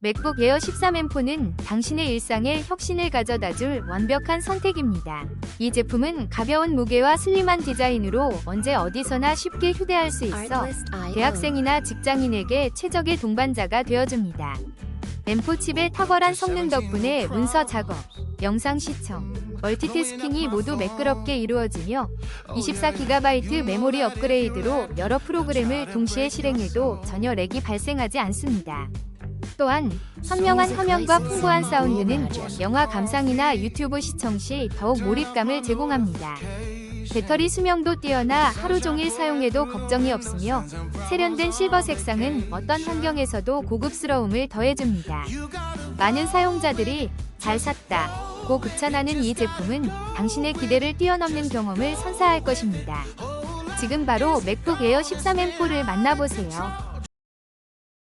맥북 에어 13M4는 당신의 일상에 혁신을 가져다줄 완벽한 선택입니다. 이 제품은 가벼운 무게와 슬림한 디자인으로 언제 어디서나 쉽게 휴대할 수 있어 대학생이나 직장인에게 최적의 동반자가 되어줍니다. M4 칩의 탁월한 성능 덕분에 문서 작업, 영상 시청, 멀티태스킹이 모두 매끄럽게 이루어지며 24GB 메모리 업그레이드로 여러 프로그램을 동시에 실행해도 전혀 렉이 발생하지 않습니다. 또한 선명한 화면과 풍부한 사운드는 영화 감상이나 유튜브 시청 시 더욱 몰입감을 제공합니다. 배터리 수명도 뛰어나 하루 종일 사용해도 걱정이 없으며 세련된 실버 색상은 어떤 환경에서도 고급스러움을 더해줍니다. 많은 사용자들이 잘 샀다 고 극찬하는 이 제품은 당신의 기대를 뛰어넘는 경험을 선사할 것입니다. 지금 바로 맥북 에어 13M4를 만나보세요.